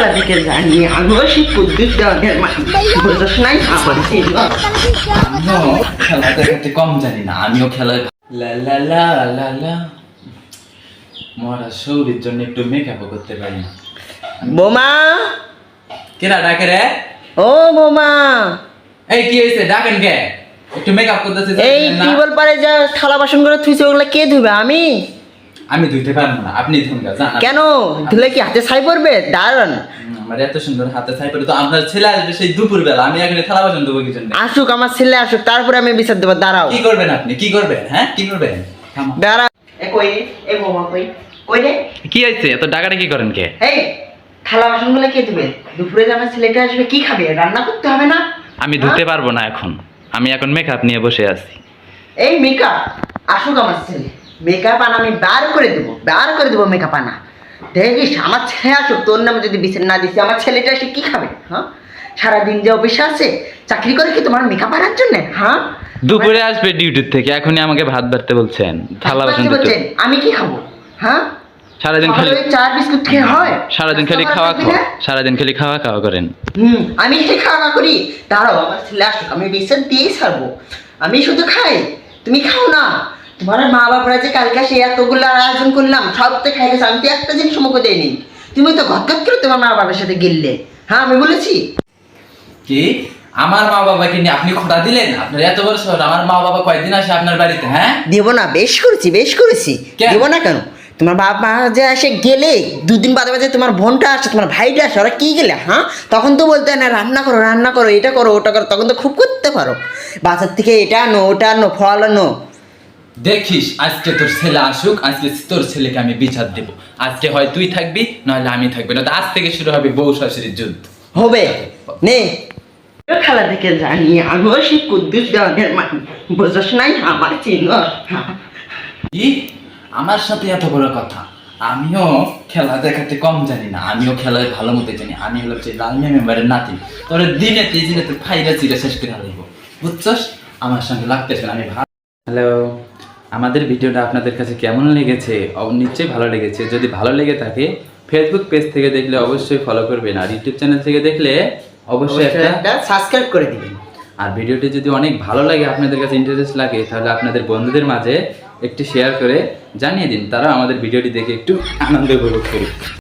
খেলা জানি আমিও সেই কুদ্দুস বুঝোস নাই আমার ছিল খেলা দেখাতে কম জানি না আমিও খেলায় লা লা লা লা লা। মরা শরীর জন্য একটু মেকআপও করতে পারি না। বোমা! কেরা ডাকে রে? ও বোমা! এই কি হয়েছে? ডাকেন কে? একটু মেকআপ করতেছে এই? টিউবওয়েল পারে যা থালা বাসন করে থুইছে ওগুলো কে ধুবে আমি? আমি ধুইতে পারব না আপনি ধুন গা জান কেন? ধুলে কি হাতে ছাই পড়বে? দাঁড়ান আমার এত সুন্দর হাতে ছাই পড়ে তো আপনার ছেলে আসবে সেই দুপুর বেলা আমি এখানে থালা বাসন দেবো কি জন্য? আসুক আমার ছেলে আসুক তারপরে আমি বিচার দেবো দাঁড়াও। কি করবেন আপনি? কি করবেন? হ্যাঁ? কি করবেন? দাঁড়া। এ কই এ বোমা কই? কই রে? কি হয়েছে? এত ডাকাটা কি করেন কে? এই থালা বাসনগুলো কে ধুবে? দুপুরে যে আমার ছেলেটা আসবে কি খাবে? রান্না করতে হবে না? আমি হ্যাঁ? ধুতে পারব না এখন। আমি এখন মেকআপ নিয়ে বসে আছি। এই মেকআপ আসুক আমার ছেলে। মেকআপ আনা আমি বার করে দেবো বার করে দেবো মেকআপ আনা। দেখিস আমার ছেলে আসুক তোর নামে যদি বিচার না দিছি আমার ছেলেটা এসে কি খাবে হ্যাঁ? সারাদিন যে অফিসে আছে চাকরি করে কি তোমার মেকআপ আনার জন্য হ্যাঁ? দুপুরে আসবে ডিউটির থেকে এখনই আমাকে ভাত বাড়তে বলছেন থালা বাসন বলছেন? আমি কি খাব হ্যাঁ? সারাদিন খালি বিস্কুট খেয়ে হয় সারাদিন খালি খাওয়া খাওয়া সারাদিন খালি খাওয়া খাওয়া করেন। হুম আমি খাওয়া খাওয়া করি দাঁড়াও আমার ছেলে আসুক আমি বিচার দিয়েই ছাড়বো। আমি শুধু খাই তুমি খাও না। তোমার মা বাবারা যে কালকে সে এতগুলো আয়োজন করলাম সব তো খাই গেছে আমি তো একটা জিনিস মুখে দেয়নি তুমি তো ঘট ঘট করে তোমার মা বাবার সাথে গেললে। হ্যাঁ আমি বলেছি। কি? আমার মা বাবাকে নিয়ে আপনি খোটা দিলেন? আপনার এত বড় শহর আমার মা বাবা কয়দিন আসে আপনার বাড়িতে হ্যাঁ? দেব না বেশ করেছি বেশ করেছি। দেব না কেন? তোমার বাবা মা যে আসে গেলে দুদিন বাদে বাদে তোমার বোনটা আসে তোমার ভাইটা আসে ওরা কি গেলে হ্যাঁ? তখন তো বলতে না রান্না করো রান্না করো এটা করো ওটা করো। তখন তো খুব করতে পারো। বাজার থেকে এটা আনো ওটা আনো ফল আনো। দেখিস আজকে তোর ছেলে আসুক আজকে তোর ছেলেকে আমি বিচার দেব। আজকে হয় তুই থাকবি নাহলে আমি থাকবি না। আজ থেকে শুরু হবে বউ শাশুড়ির যুদ্ধ। হবে। নে। খেলা থেকে জানি আমিও সেই কুদ্দুস দেওয়ানের বুঝোস নাই আমার কি? আমার সাথে এত বড় কথা? আমিও খেলা দেখাতে কম জানি না। আমিও খেলায় ভালো মতো জানি। আমি হলো যে লালমিয়া মেম্বারের নাতি। তোর দিনে তুই দিনে তুই ফাইরা চিরা শেষ করে হারাইব বুঝছস? আমার সঙ্গে লাগতেছে না আমি ভালো হ্যালো। আমাদের ভিডিওটা আপনাদের কাছে কেমন লেগেছে? অব- নিশ্চয়ই ভালো লেগেছে। যদি ভালো লেগে থাকে ফেসবুক পেজ থেকে দেখলে অবশ্যই ফলো করবেন। আর ইউটিউব চ্যানেল থেকে দেখলে অবশ্যই একটা একটা সাবস্ক্রাইব করে দিবেন। আর ভিডিওটি যদি অনেক ভালো লাগে আপনাদের কাছে ইন্টারেস্ট লাগে তাহলে আপনাদের বন্ধুদের মাঝে একটি শেয়ার করে জানিয়ে দিন। তারা আমাদের ভিডিওটি দেখে একটু আনন্দ উপভোগ করুক।